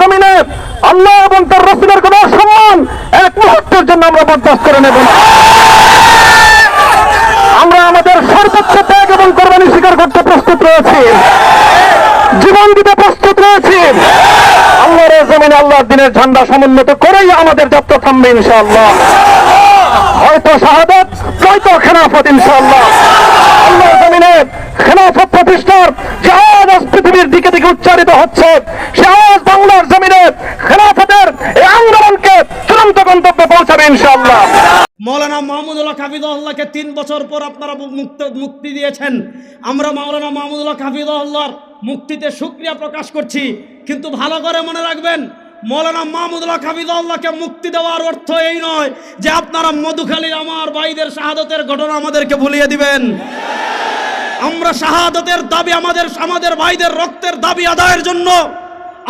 জমিনে আল্লাহ এবং তার রসুলের কোন সম্মান এক মুহূর্তের জন্য আমরা বরদাস্ত করে নেব আমরা আমাদের সর্বোচ্চ ত্যাগ এবং কোরবানি স্বীকার করতে প্রস্তুত রয়েছি। জীবন দিতে প্রস্তুত রয়েছি। আল্লাহর জমিনে আল্লাহর দিনের ঝান্ডা সমুন্নত করেই আমাদের যাত্রা থামবে ইনশাআল্লাহ। হয়তো শাহাদাত, নয়তো খেলাফত ইনশাআল্লাহ। আল্লাহর জমিনে খেলাফত প্রতিষ্ঠার যে পৃথিবীর দিকে দিকে উচ্চারিত হচ্ছে সে আওয়াজ বাংলার জমিনে খেলাফতের এই আন্দোলনকে চূড়ান্ত ইনশাআল্লাহ। মৌলানা মাহমুদুল্লাহ হাফিদুল্লাহকে তিন বছর পর আপনারা মুক্ত মুক্তি দিয়েছেন। আমরা মাওলানা মাহমুদুল্লাহ হাফিদুল্লাহর মুক্তিতে সুক্রিয়া প্রকাশ করছি। কিন্তু ভালো করে মনে রাখবেন, মৌলানা মাহমুদুল্লাহ হাফিদুল্লাহকে মুক্তি দেওয়ার অর্থ এই নয় যে আপনারা মধুখালীর আমার ভাইদের শাহাদতের ঘটনা আমাদেরকে ভুলিয়ে দিবেন। আমরা শাহাদতের দাবি আমাদের আমাদের ভাইদের রক্তের দাবি আদায়ের জন্য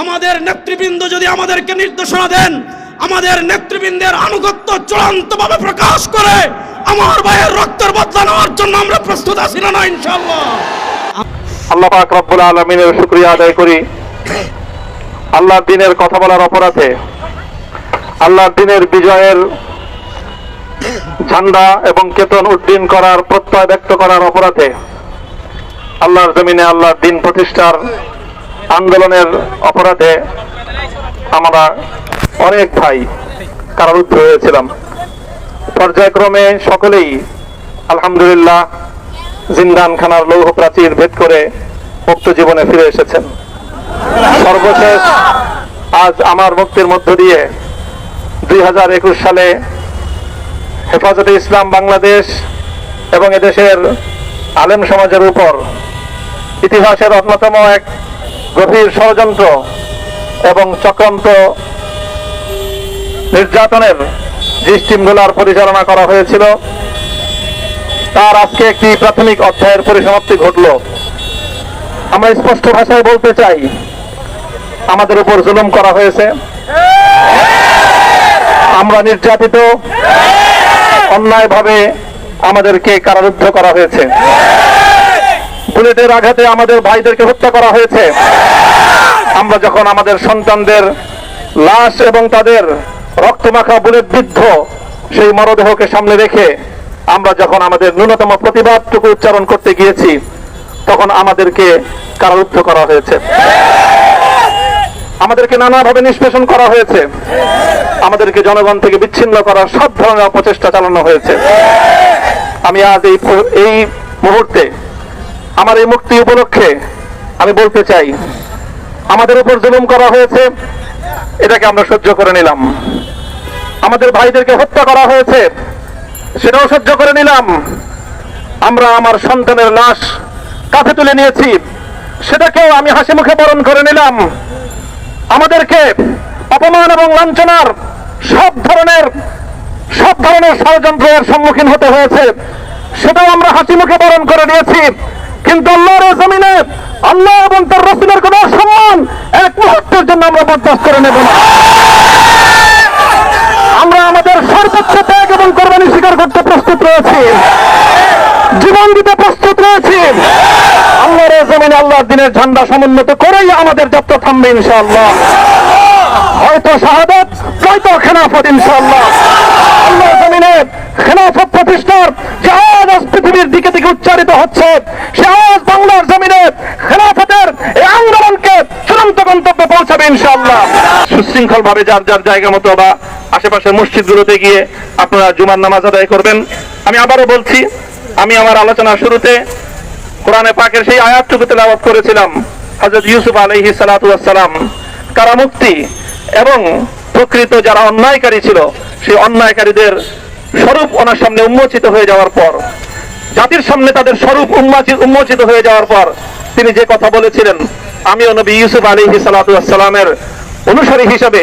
আমাদের নেতৃবৃন্দ যদি আমাদেরকে নির্দেশনা দেন আমাদের নেতৃবৃন্দের আনুগত্য চূড়ান্তভাবে প্রকাশ করে আমার ভাইয়ের রক্তের বদলা নেওয়ার জন্য আমরা প্রস্তুত আছি না ইনশাল্লাহ আল্লাহ পাক রব্বুল আলমিনের শুক্রিয়া আদায় করি। আল্লাহর দিনের কথা বলার অপরাধে, আল্লাহর দিনের বিজয়ের ঝান্ডা এবং কেতন উড্ডীন করার প্রত্যয় ব্যক্ত করার অপরাধে, আল্লাহর জমিনে আল্লাহর দিন প্রতিষ্ঠার আন্দোলনের অপরাধে আমরা অনেক ভাই কারারুদ্ধ হয়েছিলাম। পর্যায়ক্রমে সকলেই আলহামদুলিল্লাহ জিন্দানখানার লৌহ প্রাচীর ভেদ করে মুক্ত জীবনে ফিরে এসেছেন। সর্বশেষ আজ আমার মুক্তির মধ্য দিয়ে দুই হাজার একুশ সালে হেফাজতে ইসলাম বাংলাদেশ এবং এদেশের আলেম সমাজের উপর ইতিহাসের অন্যতম এক গভীর ষড়যন্ত্র এবং চক্রান্ত নির্যাতনের যে পরিচালনা করা হয়েছিল। তার আজকে একটি প্রাথমিক অধ্যায়ের পরিসমাপ্তি ঘটল। আমরা স্পষ্ট ভাষায় বলতে চাই, আমাদের উপর জুলুম করা হয়েছে। আমরা নির্যাতিত। অন্যায়ভাবে আমাদেরকে কারারুদ্ধ করা হয়েছে। বুলেটের আঘাতে আমাদের ভাইদেরকে হত্যা করা হয়েছে। আমরা যখন আমাদের সন্তানদের লাশ এবং তাদের রক্তমাখা বুলেট বিদ্ধ সেই মরদেহকে সামনে রেখে আমরা যখন আমাদের ন্যূনতম প্রতিবাদটুকু উচ্চারণ করতে গিয়েছি, তখন আমাদেরকে কারারুদ্ধ করা হয়েছে। আমাদেরকে নানাভাবে নিষ্পেষণ করা হয়েছে। আমাদেরকে জনগণ থেকে বিচ্ছিন্ন করার সব ধরনের অপচেষ্টা চালানো হয়েছে। আমি আজ এই এই মুহূর্তে আমার এই মুক্তি উপলক্ষে আমি বলতে চাই, আমাদের উপর জুলুম করা হয়েছে, এটাকে আমরা সহ্য করে নিলাম। আমাদের ভাইদেরকে হত্যা করা হয়েছে। সেটাও সহ্য করে নিলাম। আমরা আমার সন্তানের লাশ কাঁধে তুলে নিয়েছি। সেটাকেও আমি হাসি মুখে বরণ করে নিলাম। আমাদেরকে অপমান এবং লাঞ্ছনার সব ধরনের সব ধরনের ষড়যন্ত্রের সম্মুখীন হতে হয়েছে। সেটাও আমরা হাসি মুখে বরণ করে নিয়েছি। কিন্তু আল্লাহর জমিনে আল্লাহ এবং তার রসুলের কোন সম্মান এক মুহূর্তের জন্য আমরা বরদাস্ত করে নেব না আমরা আমাদের সর্বোচ্চ ত্যাগ এবং কোরবানি স্বীকার করতে প্রস্তুত রয়েছি জীবন দিতে প্রস্তুত রয়েছি আল্লাহর এই জমিনে আল্লাহর দিনের ঝান্ডা সমুন্নত করেই আমাদের যাত্রা থামবে ইনশাআল্লাহ। হয়তো শাহাদাত নয়তো খেলাফত ইনশাআল্লাহ। আল্লাহর জমিনে খেলাফত প্রতিষ্ঠার যে আজ পৃথিবীর দিকে দিকে উচ্চারিত হচ্ছে। সে আওয়াজ বাংলার জমিনে খেলাফতের এই আন্দোলনকে চূড়ান্ত গন্তব্যে পৌঁছাবে ইনশাআল্লাহ। সুশৃঙ্খল ভাবে যার যার জায়গা মতো বা আশেপাশের মসজিদগুলোতে গিয়ে আপনারা জুমার নামাজ আদায় করবেন। আমি আবারও বলছি, আমি আমার আলোচনার শুরুতে কোরআনে পাকের সেই আয়াতটুকু তেলাওয়াত করেছিলাম, হযরত ইউসুফ আলাইহিস সালাতু ওয়াসসালাম। কারামুক্তি এবং প্রকৃত যারা অন্যায়কারী ছিল, সেই অন্যায়কারীদের স্বরূপ ওনার সামনে উন্মোচিত হয়ে যাওয়ার পর, জাতির সামনে তাদের স্বরূপ উন্মোচিত হয়ে যাওয়ার পর তিনি যে কথা বলেছিলেন, আমিও নবী ইউসুফ আলাইহিস সালাতু ওয়াসসালামের অনুসারী হিসেবে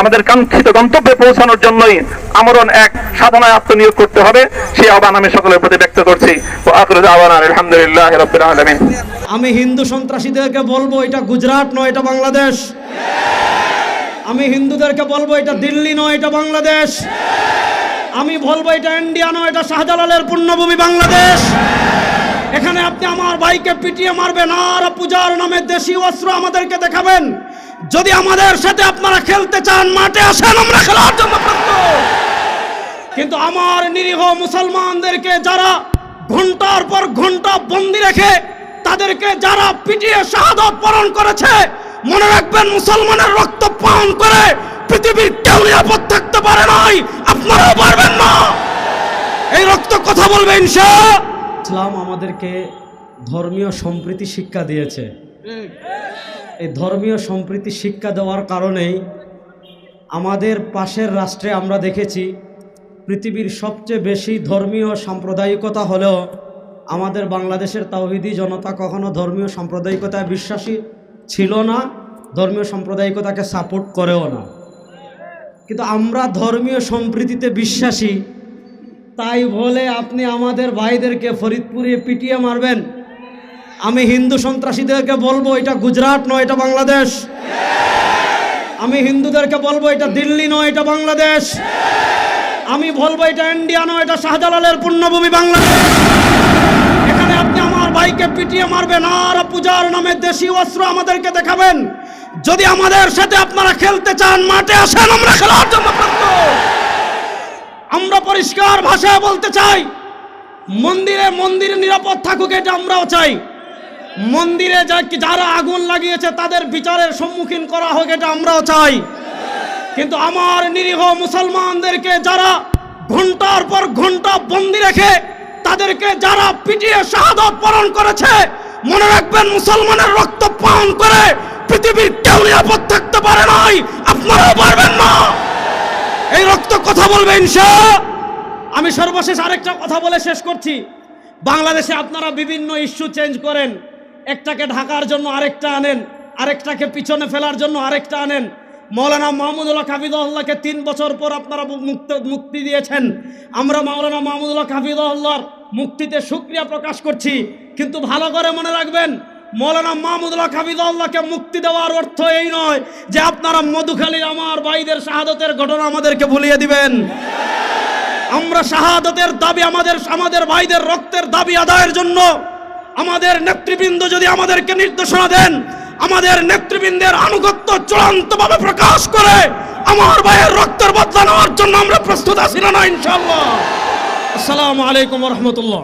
আমাদের কাঙ্ক্ষিত গন্তব্যে পৌঁছানোর জন্যই আমরণ এক সাধনায় আত্মনিয়োগ করতে হবে। সেই আহ্বান আমি সকলের প্রতি ব্যক্ত করছি। আমি হিন্দু সন্ত্রাসীদেরকে বলব, এটা গুজরাট নয়, এটা বাংলাদেশ। আমি হিন্দুদেরকে বলব, এটা দিল্লি নয়, এটা বাংলাদেশ। আমি বলব, এটা ইন্ডিয়া নয়, এটা শাহজালালের পূর্ণভূমি বাংলাদেশ। এখানে আপনি আমার ভাইকে পিটিয়ে মারবেন, আর পূজার নামে দেশি অস্ত্র আমাদেরকে দেখাবেন। যদি আমাদের সাথে আপনারা খেলতে চান, মাঠে আসেন, আমরা খেলার জন্য কিন্তু আমার নিরীহ মুসলমানদেরকে যারা ঘণ্টার পর ঘণ্টা বন্দি রেখে তাদেরকে যারা পিটিয়ে শাহাদত বরণ করেছে, মনে রাখবেন মুসলমানের রক্ত পান করে পৃথিবীর কেউ নিরাপদ থাকতে পারে নাই। আপনারাও পারবেন না। এই রক্ত কথা বলবে ইনশা। ইসলাম আমাদেরকে ধর্মীয় সম্প্রীতি শিক্ষা দিয়েছে। এই ধর্মীয় সম্প্রীতি শিক্ষা দেওয়ার কারণেই আমাদের পাশের রাষ্ট্রে আমরা দেখেছি, পৃথিবীর সবচেয়ে বেশি ধর্মীয় সাম্প্রদায়িকতা হলেও আমাদের বাংলাদেশের তাওহিদি জনতা কখনো ধর্মীয় সাম্প্রদায়িকতায় বিশ্বাসী ছিল না, ধর্মীয় সাম্প্রদায়িকতাকে সাপোর্ট করেও না। কিন্তু আমরা ধর্মীয় সম্প্রীতিতে বিশ্বাসী, তাই বলে আপনি আমাদের ভাইদেরকে ফরিদপুরে পিটিয়ে মারবেন। আমি হিন্দু সন্ত্রাসীদেরকে বলব এটা গুজরাট নয়, এটা বাংলাদেশ। আমি হিন্দুদেরকে বলব এটা দিল্লি নয়, এটা বাংলাদেশ। আমি বলব এটা ইন্ডিয়া নয়, এটা শাহজালালের পূর্ণভূমি বাংলাদেশ। এখানে আপনি আমার ভাইকে পিটিয়ে মারবেন আর পূজার নামে দেশি অস্ত্র আমাদেরকে দেখাবেন। যদি আমাদের সাথে আপনারা খেলতে চান, মাঠে আসেন, আমরা খেলার জন্য আমরা পরিষ্কার ভাষায় বলতে চাই, মন্দিরে মন্দির নিরাপদ থাকুক, এটা আমরাও চাই। মন্দিরে যারা আগুন লাগিয়েছে, তাদের বিচারের সম্মুখীন করা হোক, এটা আমরাও চাই। কিন্তু আমার নিরীহ মুসলমানদেরকে যারা ঘণ্টার পর ঘণ্টা বন্দি রেখে, তাদেরকে যারা পিটিয়ে শাহাদত বরণ করেছে, মনে রাখবেন মুসলমানের রক্ত পান করে পৃথিবীর কেউ নিরাপদ থাকতে পারে নাই। আপনারাও পারবেন না। এই রক্ত কথা বলবে ইনশা। আমি সর্বশেষ আরেকটা কথা বলে শেষ করছি। বাংলাদেশে আপনারা বিভিন্ন ইস্যু চেঞ্জ করেন। একটাকে ঢাকার জন্য আরেকটা আনেন, আরেকটাকে পিছনে ফেলার জন্য আরেকটা আনেন। মৌলানা মাহমুদুল্লাহ কাবিদুল্লাহকে তিন বছর পর আপনারা মুক্ত মুক্তি দিয়েছেন। আমরা মাওলানা মাহমুদুল্লাহ কাবিদুল্লাহর মুক্তিতে সুক্রিয়া প্রকাশ করছি। কিন্তু ভালো করে মনে রাখবেন, মৌলানা মাহমুদুল্লাহ কাবিদুল্লাহকে মুক্তি দেওয়ার অর্থ এই নয় যে আপনারা মধুখালীর আমার ভাইদের শাহাদতের ঘটনা আমাদেরকে ভুলিয়ে দিবেন। আমরা শাহাদতের দাবি আমাদের আমাদের ভাইদের রক্তের দাবি আদায়ের জন্য আমাদের নেতৃবৃন্দ যদি আমাদেরকে নির্দেশনা দেন, আমাদের নেতৃবৃন্দের আনুগত্য চূড়ান্তভাবে প্রকাশ করে আমার ভাইয়ের রক্তের বদলা নেওয়ার জন্য আমরা প্রস্তুত আছি না ইনশাল্লাহ আসসালামু আলাইকুম রহমতুল্লাহ।